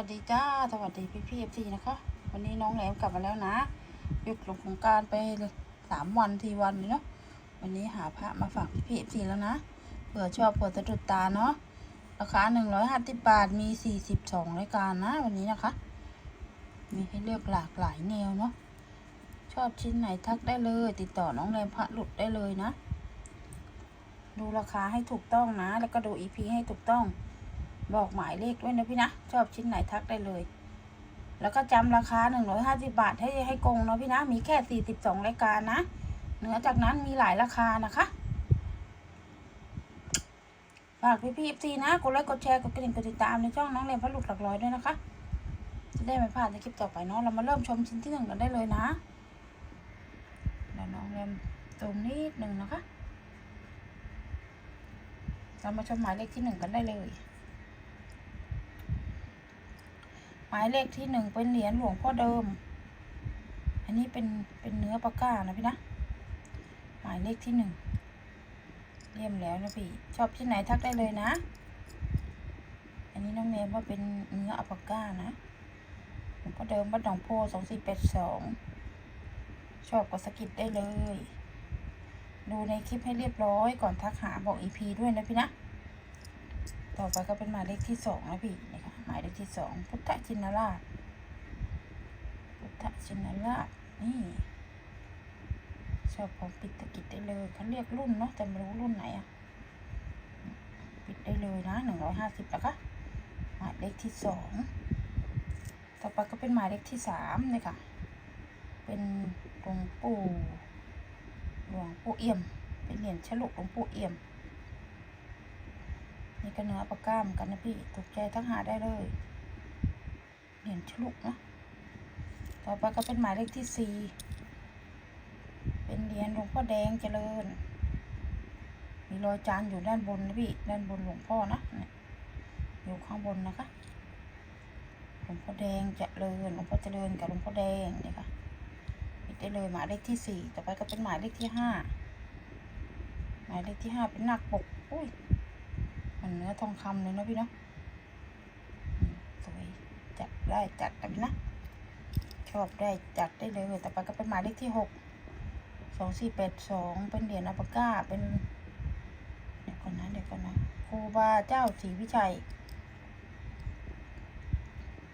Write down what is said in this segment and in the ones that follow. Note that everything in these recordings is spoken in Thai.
วัสดีจ้า สวัสดีพี่พี่เอฟซีนะคะ วันนี้น้องแหลมกลับมาแล้วนะหยุดลงของการไปสามวันทีวันเนาะ วันนี้หาพระมาฝากพี่พี่เอฟซีแล้วนะ เผื่อชอบเผื่อสะดุดตาเนาะ ราคาหนึ่งร้อยห้าสิบบาท มีสี่สิบสองรายการนะ วันนี้นะคะ มีให้เลือกหลากหลายแนวเนาะ ชอบชิ้นไหนทักได้เลย ติดต่อน้องแรมพระหลุดได้เลยนะ ดูราคาให้ถูกต้องนะ แล้วก็ดูอีพีให้ถูกต้อง บอกหมายเลขด้วยนะพี่นะ ชอบชิ้นไหนทักได้เลย แล้วก็จำราคาหนึ่งร้อยห้าสิบาทให้ให้กงเนาะพี่นะ มีแค่สี่สิบสองรายการนะเหนือจากนั้นมีหลายราคานะคะ ฝากพี่พี่ซีนะ กดไลค์กดแชร์กดกระดิ่งกดติดตามในช่องน้องเรียนพระลุดหลักร้อยด้วยนะคะ จะได้ไม่พลาดในคลิปต่อไปเนาะเรามาเริ่มชมชิ้นที่หนึ่งกันได้เลยนะเดี๋ยวน้องเรียนตรงนิดหนึ่งนะคะเรามาชมหมายเลขที่หนึ่งกันได้เลย หมายเลขที่หนึ่งเป็นเหรียญหลวงพ่อเดิม อันนี้เป็นเป็นเนื้อปากก้านะพี่นะ หมายเลขที่หนึ่งเลี่ยมแล้วนะพี่ชอบที่ไหนทักได้เลยนะ อันนี้น้องเนมว่าเป็นเนื้ออัปากก้านะหลวงพ่อเดิมวัดหนองโพสองสี่แปดสองชอบก็สกิดได้เลย ดูในคลิปให้เรียบร้อยก่อนทักหาบอกอีพีด้วยนะพี่นะ ต่อไปก็เป็นหมายเลขที่สองนะพี่นี่ค่ะ หมายเลขที่สองพุทธชินราช พุทธชินราช นี่ชอบของปิดตะกิดได้เลยเขาเรียกรุ่นเนาะแต่ไม่รู้รุ่นไหนอะปิดได้เลยนะหนึ่งร้อยห้าสิบนะคะหมายเลขที่สองต่อไปก็เป็นหมายเลขที่สามนี่ค่ะ เป็นหลวงปู่หลวงปู่เอี่ยม เป็นเหรียญฉลุหลวงปู่เอี่ยม นี่ก็เนื้อปลาก้ามกันนะพี่ถูกใจทั้งหาได้เลยเหรียญฉลุนะต่อไปก็เป็นหมายเลขที่สี่เป็นเหรียญหลวงพ่อแดงเจริญ มีรอยจานอยู่ด้านบนนะพี่ ด้านบนหลวงพ่อนะอยู่ข้างบนนะคะ หลวงพ่อแดงเจริญ หลวงพ่อเจริญกับหลวงพ่อแดงนี่ค่ะปิดได้เลยหมายเลขที่สี่ต่อไปก็เป็นหมายเลขที่ห้าหมายเลขที่ห้าเป็นหนักปก อุ้ย มันเนื้อทองคำเลยนะพี่เนาะสวยจัดได้จัดแบบนี้นะชอบได้จัดได้เลยต่อไปก็เป็นหมายเลขที่หกสองสี่แปดสองเป็นเหรียญอัปก้าเป็นเดี๋ยวก่อนนะเดี๋ยวก่อนนะครูบาเจ้าศรีวิชัย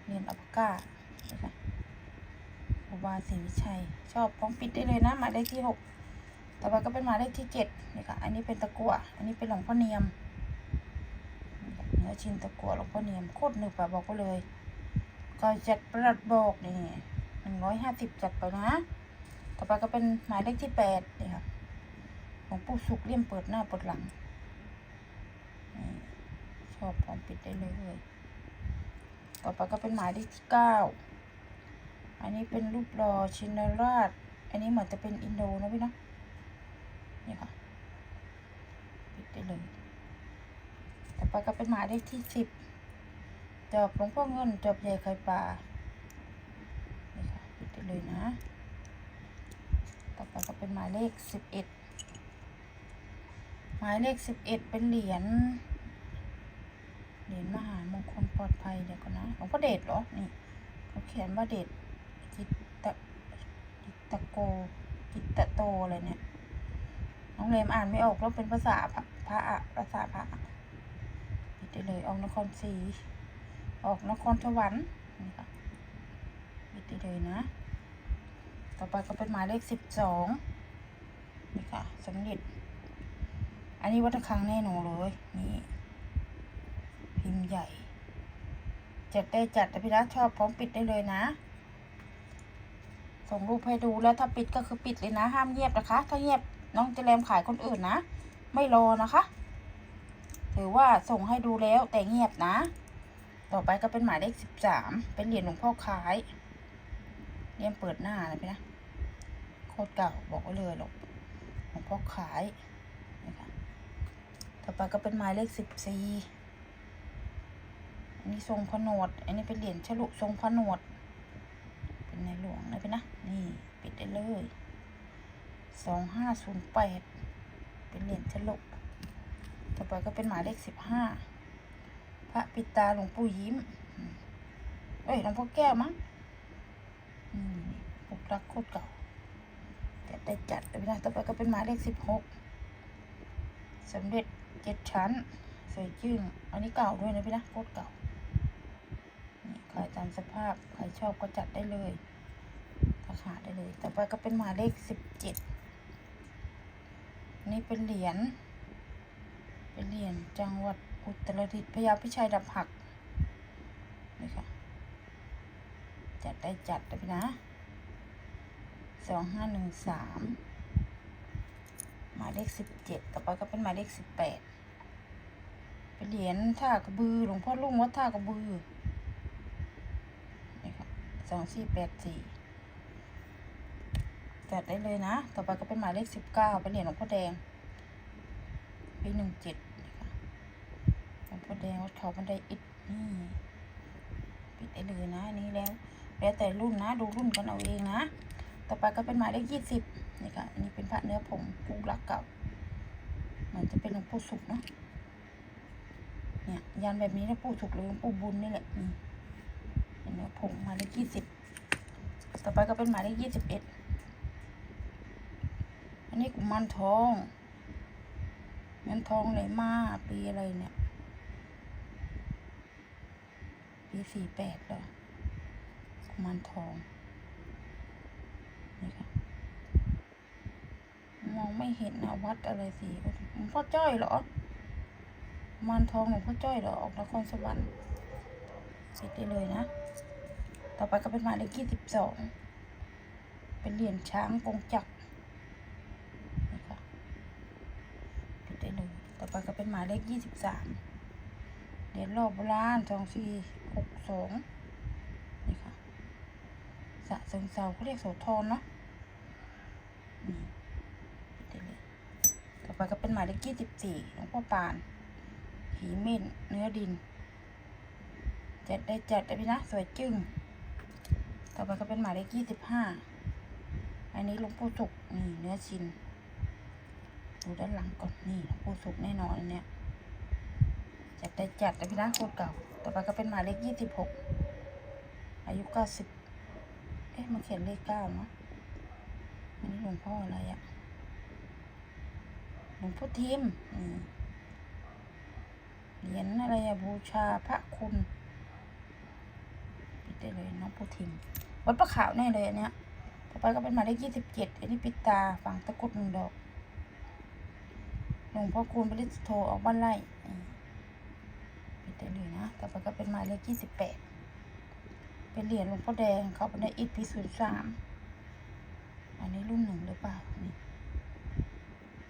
เหรียญอัปก้าครูบาศรีวิชัย ชอบพร้อมปิดได้เลยนะหมายเลขที่หกต่อไปก็เป็นหมายเลขที่เจ็ดนี่ค่ะอันนี้เป็นตะกั่วอันนี้เป็นหลวงพ่อเนียม ชิ้นตะกัวหลวงพ่อเนียมโคตรหนึบอะบอกก็เลย ก็จัดประหลัดบอกนี่หนึ่งร้อยห้าสิบจัดไปนะต่อไปก็เป็นหมายเลขที่แปดนี่ค่ะหลวงปู่สุกเลี่ยมเปิดหน้าเปิดหลังชอบพร้อมปิดได้เลยต่อไปก็เป็นหมายเลขที่เก้าอันนี้เป็นรูปหล่อชินราช อันนี้เหมือนจะเป็นอินโดนะพี่นะนี่ค่ะปิดได้เลย ไปก็เป็นหมายเลขที่สิบจอบหลวงพ่อเงินจอบใหญ่ไข่ปลานี่ค่ะปิดได้เลยนะ ต่อไปก็เป็นหมายเลขสิบเอ็ดหมายเลขสิบเอ็ดเป็นเหรียญเหรียญมหามงคลปลอดภัยเดี๋ยวก่อนนะหลวงพ่อเดชเหรอนี่เขาเขียนว่าเดชจิตตะจิตตะโกจิตตะโตอะไรเนี่ยน้องเลมอ่านไม่ออกแล้วเป็นภาษาพระพระภาษาพระ ได้เลย ออกนครศรีออกนครสวรรค์นี่ค่ะปิดได้เลยนะ ต่อไปก็เป็นหมายเลขสิบสองนี่ค่ะสำเร็จอันนี้วัตคังแน่นอนเลยนี่พิมพ์ใหญ่ จัดได้จัดแต่พี่รัฐชอบพร้อมปิดได้เลยนะส่งรูปให้ดูแล้วถ้าปิดก็คือปิดเลยนะ ห้ามเงียบนะคะ ถ้าเงียบน้องจะแรมขายคนอื่นนะ ไม่รอนะคะ ถือว่าส่งให้ดูแล้วแต่เงียบนะ ต่อไปก็เป็นหมายเลขสิบสามเป็นเหรียญหลวงพ่อคล้ายเรียมเปิดหน้าเลยพี่นะโคตรเก่าบอกไว้เลยหรอกหลวงพ่อขายนะคะต่อไปก็เป็นหมายเลขสิบสี่อันนี้ทรงผนวด อันนี้เป็นเหรียญฉลุทรงผนวด เป็นในหลวงนะพี่นะ นี่ปิดได้เลยสองห้าศูนย์แปดเป็นเหรียญฉลุ ต่อไปก็เป็นหมายเลขสิบห้าพระปิตาหลวงปู่ยิ้มอืมอ้ยหลวงพ่อแก้วมั้งอืมปกรักโคตรเก่าจัดได้จัดเลยนะต่อไปก็เป็นหมายเลขสิบหกสำเร็จเจ็ดชั้นสวยจึ้งอันนี้เก่าด้วยนะพี่นะโคตรเก่านี่ขายตามสภาพใครชอบก็จัดได้เลยราคาได้เลย ต่อไปก็เป็นหมายเลขสิบเจ็ดนี่เป็นเหรียญ เป็นเหรียญจังหวัดอุตรดิตถ์พญาพิชัยดับหักนี่ค่ะจัดได้จัดเลยนะสองห้าหนึ่งสามหมายเลขสิบเจ็ดต่อไปก็เป็นหมายเลขสิบแปดเป็นเหรียญท่ากระบือหลวงพ่อลุงวัดท่ากระบือนี่ค่ะสองสี่แปดสี่จัดได้เลยนะ ต่อไปก็เป็นหมายเลขสิบเก้าเป็นเหรียญหลวงพ่อแดงปีหนึ่งเจ็ด วงพ่อแดงวัดเขาบันไดอิฐนี่ปิดได้เลยนะอันนี้แล้ว แล้วแต่รุ่นนะดูรุ่นกันเอาเองนะ ต่อไปก็เป็นหมายเลขยี่สิบนี่ค่ะอันนี้เป็นพระเนื้อผงปูรักเก่าเหมือนจะเป็นหลวงปู่สุขเนาะเนี่ยยันแบบนี้นะปู่สุขหรือหลวงปู่บุญนี่แหละนี่เป็นเนื้อผงหมายเลขยี่สิบต่อไปก็เป็นหมายเลขยี่สิบเอ็ดอันนี้กุมารทองเงินทองไหลมาปีอะไรเนี่ย ปีสี่แปดเหรอกุมารทอง นี่ค่ะ มองไม่เห็นนะวัดอะไรสีหลวงพ่อจ้อยเหรอกุมารทองหลวงพ่อจ้อยเหรอ ออกนครสวรรค์ปิดได้เลยนะ ต่อไปก็เป็นหมายเลขยี่สิบสอง เป็นเหรียญช้างกงจักรนี่ค่ะปิดได้เลย ต่อไปก็เป็นหมายเลขยี่สิบสามเหรียญรอบโบราณสองสี่ หกสองนี่ค่ะสะเซิงเซาเขาเรียกโสธรเนาะนี่ต่อไปก็เป็นหมายเลขยี่สิบสี่หลวงพ่อปานหีเม่นเนื้อดิน จัดได้จัดได้พี่นะ สวยจึ้งต่อไปก็เป็นหมายเลขยี่สิบห้าอันนี้หลวงปู่สุกนี่เนื้อชินดูด้านหลังก่อนนี่หลวงปู่สุกแน่นอนเนี้ย จัดได้จัดเลยพี่นะโคตรเก่า ต่อไปก็เป็นหมายเลขยี่สิบหกอายุเก้าสิบเอ๊ะมันเขียนเลขเก้าเนาะอันนี้หลวงพ่ออะไรอะหลวงพ่อทิมเหรียญอะไรอะบูชาพระคุณปิดได้เลยน้องพ่อทิมวัดประขาวแน่เลยอันเนี้ย ต่อไปก็เป็นหมายเลขยี่สิบเจ็ดอันนี้ปิดตาฝังตะกุดหนึ่งดอกหลวงพ่อคูณปริสโทออกบ้านไร่ ได้เลยนะ ต่อไปก็เป็นหมายเลขยี่สิบแปดเป็นเหรียญหลวงพ่อแดงเขาเป็นได้อิฐปีศูนย์สามอันนี้รุ่นหนึ่งหรือเปล่านี่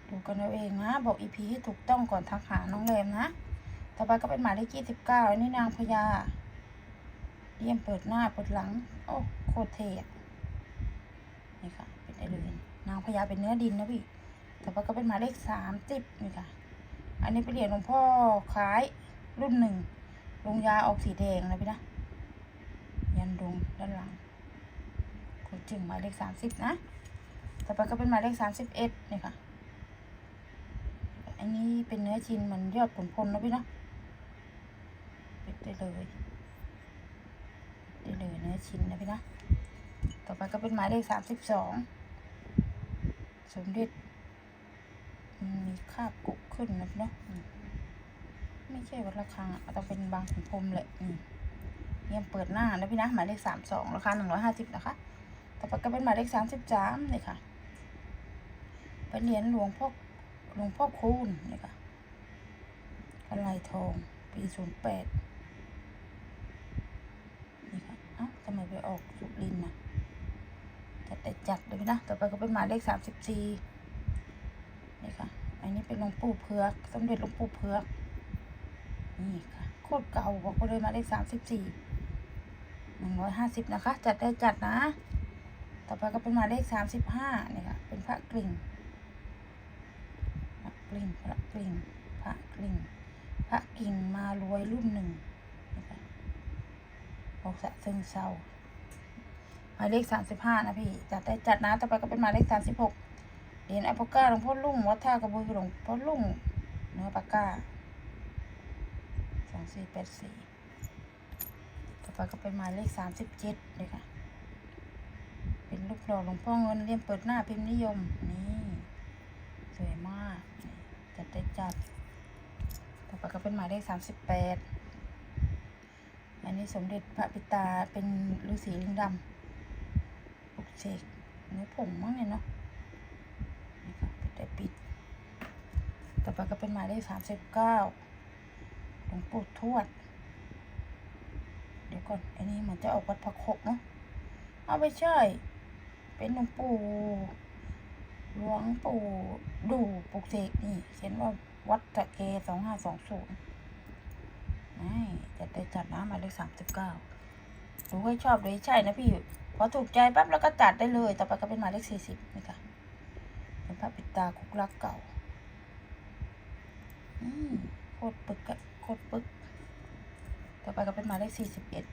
ดูกันเอาเองนะ บอกอีพีให้ถูกต้องก่อนทักหาน้องแรมนะ ต่อไปก็เป็นหมายเลขยี่สิบเก้าอันนี้นางพญาเยี่ยมเปิดหน้าเปิดหลัง โอ้โคตรเท่นี่ค่ะ เป็นได้เลยนางพญาเป็นเนื้อดินนะพี่ ต่อไปก็เป็นหมายเลขสามสิบนี่ค่ะ อันนี้เป็นเหรียญหลวงพ่อคล้าย รุ่นหนึ่งลงยาออกสีแดงนะพี่นะยันดงด้านหลังกดจึงหมายเลขสามสิบนะต่อไปก็เป็นหมายเลขสามสิบเอ็ดนี่ค่ะอันนี้เป็นเนื้อชิ้นเหมือนยอดขุนพลนะพี่นะปิดได้เลยปิดได้เลยเนื้อชิ้นนะพี่นะต่อไปก็เป็นหมายเลขสามสิบสองสมเด็จมีคาบกุกขึ้นนะพี่นะ ไม่ใช่วัดระฆังอะต้องเป็นบางขุนพรมแหละอืมเนี่ยเปิดหน้านะพี่นะหมายเลขสามสองราคาหนึ่งร้อยห้าสิบนะคะ ต่อไปก็เป็นหมายเลขสามสิบสามเลยค่ะ เป็นเหรียญหลวงพ่อหลวงพ่อคูณนี่ค่ะอะไรทอง ปีศูนย์แปดนี่ค่ะเอ้าทำไมไปออกสุริน่ะจัดแต่จัดเลยพี่นะ ต่อไปก็เป็นหมายเลขสามสิบสี่นี่ค่ะ อันนี้เป็นหลวงปู่เผือกสมเด็จหลวงปู่เผือก นี่ค่ะ โคตรเก่าบอกเลยมาเลขสามสิบสี่หนึ่งร้อยห้าสิบนะคะ จัดได้จัดนะ ต่อไปก็เป็นหมายเลขสามสิบห้านี่ค่ะ เป็นพระกลิ่งพระกลิ่งพระกลิ่งพระกลิ่งพระกิ่งมารวยรุ่นหนึ่งนี่ค่ะออกสะเซิงเซาหมายเลขสามสิบห้านะพี่ จัดได้จัดนะ ต่อไปก็เป็นหมายเลขสามสิบหกเหรียญอัปปก้าหลวงพ่อลุ่งวัดท่ากระบือหลวงพ่อลุ่งเนื้อปากก้า สี่แปดสี่ต่อไปก็เป็นหมายเลขสามสิบเจ็ดเลยค่ะ เป็นลูกดอกหลวงพ่อเงินเลี่ยมเปิดหน้าพิมพ์นิยม นี่ สวยมาก จัดได้จัด ต่อไปก็เป็นหมายเลขสามสิบแปดอันนี้สมเด็จพระปิตาเป็นฤาษีลิงดำปุกเสกเนื้อผงมั้งเนี่ยเนาะนี่ค่ะปิดได้ปิด ต่อไปก็เป็นหมายเลขสามสิบเก้า งปู่ทวด เดี๋ยวก่อน อันนี้มือนจะออกวัดพระโคกเนาะ เอาไปใช่ เป็นหลวงปู่หลวงปู่ดูปลุกเสกนี่ เขียนว่าวัดตะเกสองห้าสองศูนย์นี่จัดได้จัดนะหมาเลขสามสิบเก้าดูให้ชอบเลยใช่นะพี่ พอถูกใจปั๊บแล้วก็จัดได้เลย ต่อไปก็เป็นหมายเลขสี่สิบนี่ค่ะเป็นพระปิดตาคุกรักเก่า อืมโคตรปึกอะ คตรปึ๊ก ต่อไปก็เป็นหมายเลขสี่สิบเอ็ด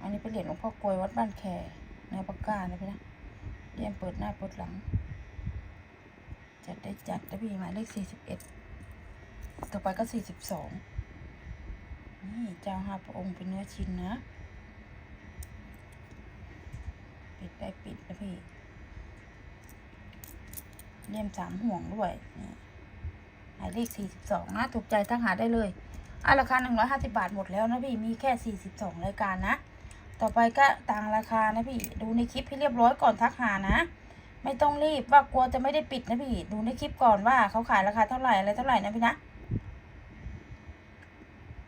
อันนี้เป็นเหรียญหลวงพ่อกลวยวัดบ้านแคเนื้อปากกานะพี่นะเรียมเปิดหน้าเปิดหลัง จัดได้จัดนะพี่หมายเลขสี่สิบเอ็ดต่อไปก็สี่สิบสองนี่เจ้าห้าพระองค์เป็นเนื้อชิ้นนะปิดได้ปิดนะพี่เลี่ยมสามห่วงด้วยนี่ หมายเลขสี่สิบสองนะ ถูกใจทักหาได้เลยอะราคาหนึ่งร้อยห้าสิบาทหมดแล้วนะพี่ มีแค่สี่สิบสองรายการนะ ต่อไปก็ต่างราคานะพี่ ดูในคลิปให้เรียบร้อยก่อนทักหานะ ไม่ต้องรีบว่ากลัวจะไม่ได้ปิดนะพี่ ดูในคลิปก่อนว่าเขาขายราคาเท่าไหร่อะไรเท่าไหร่นะพี่นะ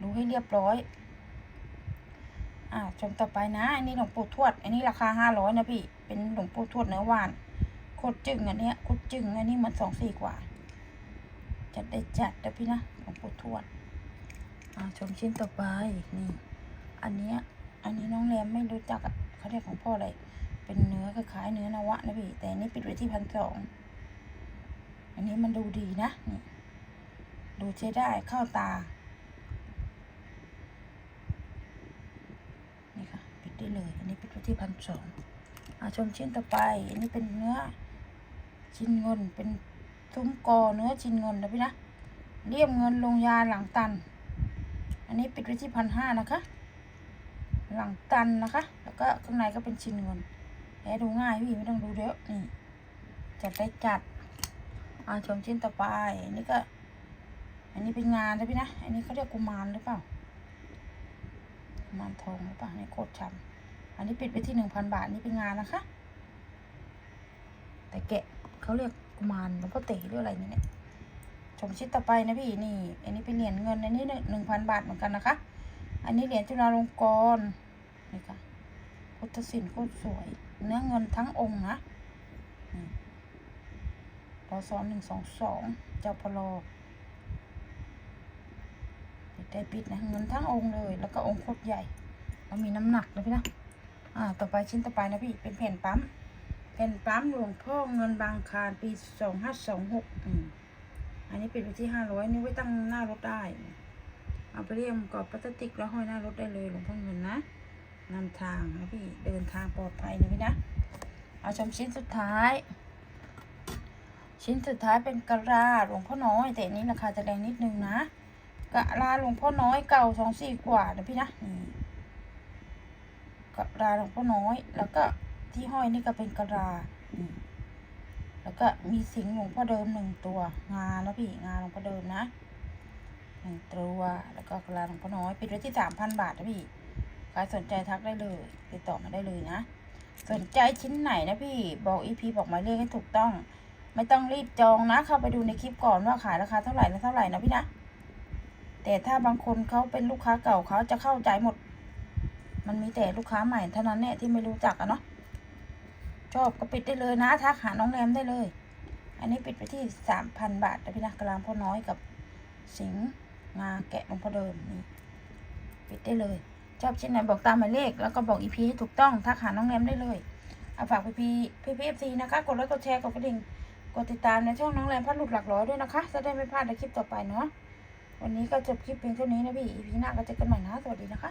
ดูให้เรียบร้อยอ่าชมต่อไปนะอันนี้หลวงปู่ทวด อันนี้ราคาห้าร้อยนะพี่ เป็นหลวงปู่ทวดเนื้อหวานโคตรจึงอันเนี้ยโคตรจึงอันนี้มันสองสี่กว่า จัดได้จัดนะพี่นะหลวงปู่ทวดอ่าชมชิ้นต่อไปนี่ อันเนี้ยอันนี้น้องแรมไม่รู้จักเขาเรียกของพ่ออะไร เป็นเนื้อคล้ายๆเนื้อนวะนะพี่ แต่อันนี้ปิดไว้ที่พันสอง อันนี้มันดูดีนะนี่ดูใช้ได้เข้าตา นี่ค่ะ ปิดได้เลย อันนี้ปิดไว้ที่พันสองอาชมชิ้นต่อไป อันนี้เป็นเนื้อชิ้นเงินเป็น ซุ้มกอเนื้อชิ้นเงินนะพี่นะ เรียมเงินลงยาหลังตัน อันนี้ปิดไว้ที่พันห้านะคะ หลังตันนะคะ แล้วก็ข้างในก็เป็นชิ้นเงินแล้ดูง่ายพี่ไม่ต้องดูเยอะนี่จัดได้จัดอาชมชิ้นต่อไปอันนี้ก็ อันนี้เป็นงานนะพี่นะ อันนี้เขาเรียกกุมารหรือเปล่ากุมารทองหรือเปล่าในโคตรช้ำอันนี้ปิดไปที่หนึ่งพันบาทนี่เป็นงานนะคะ แต่แกะเขาเรียก กุมารหลวงพ่อเต๋หรืออะไรนี่เนี่ยชมชิ้นต่อไปนะพี่นี่ อันนี้เป็นเหรียญเงินอันนี้หนึ่งพันบาทเหมือนกันนะคะ อันนี้เหรียญจุฬาลงกรณ์นี่ค่ะพุทธศิลป์โคตรสวย เนื้อเงินทั้งองค์นะรอซ้อนหนึ่งสองสองเจ้าพลอได้ปิดนะเงินทั้งองค์เลย แล้วก็องค์โคตรใหญ่แล้วมีน้ำหนักนะพี่นะอ่าต่อไปชิ้นต่อไปนะพี่เป็นแผ่นปั๊ม แผ่นปั๊มหลวงพ่อเงินบางคารปีสองห้าสองหกอันนี้ปิดไปที่ห้าร้อยนี่ไว้ตั้งหน้ารถได้ เอาไปเรียมกรอบพลาสติกแล้วห้อยหน้ารถได้เลยหลวงพ่อเงินนะนำทางนะพี่เดินทางปลอดภัยนะพี่นะเอาชมชิ้นสุดท้าย ชิ้นสุดท้ายเป็นกระลาหลวงพ่อน้อยแต่อันนี้ราคาจะแรงนิดนึงนะกระลาหลวงพ่อน้อยเก่าสองสี่กว่านะพี่นะนี่กระลาหลวงพ่อน้อยแล้วก็ ที่ห้อยนี่ก็เป็นกระลานี่แล้วก็มีสิงห์หลวงพ่อเดิมหนึ่งตัว งานะพี่งาหลวงพ่อเดิมนะหนึ่งตัวแล้วก็กระลาหลวงพ่อน้อยปิดไว้ที่สามพันบาทนะพี่ใครสนใจทักได้เลยติดต่อมาได้เลยนะ สนใจชิ้นไหนนะพี่บอกอีพีบอกหมายเลขให้ถูกต้อง ไม่ต้องรีบจองนะ เข้าไปดูในคลิปก่อนว่าขายราคาเท่าไหร่และเท่าไหร่นะพี่นะแต่ถ้าบางคนเขาเป็นลูกค้าเก่าเขาจะเข้าใจหมด มันมีแต่ลูกค้าใหม่เท่านั้นเนี่ยที่ไม่รู้จักอะเนาะ ชอบก็ปิดได้เลยนะทักหาน้องแรมได้เลย อันนี้ปิดไปที่สามพันบาทนะพี่นะกลางพ่อน้อยกับสิงห์งาแกะลงพ่อเดิมนี่ปิดได้เลย ชอบชิ้นไหนบอกตามหมายเลข แล้วก็บอกอีพีให้ถูกต้องทักหาน้องแรมได้เลยเอาฝากพี่พีพี่พีเอฟซีนะคะ กดไลค์กดแชร์กดกระดิ่งกดติดตามในช่องน้องแรมพัดหลุดหลักร้อยด้วยนะคะ จะได้ไม่พลาดในคลิปต่อไปเนาะวันนี้ก็จบคลิปเพียงเท่านี้นะพี่อีพีหน้าก็เจอกันใหม่นะสวัสดีนะคะ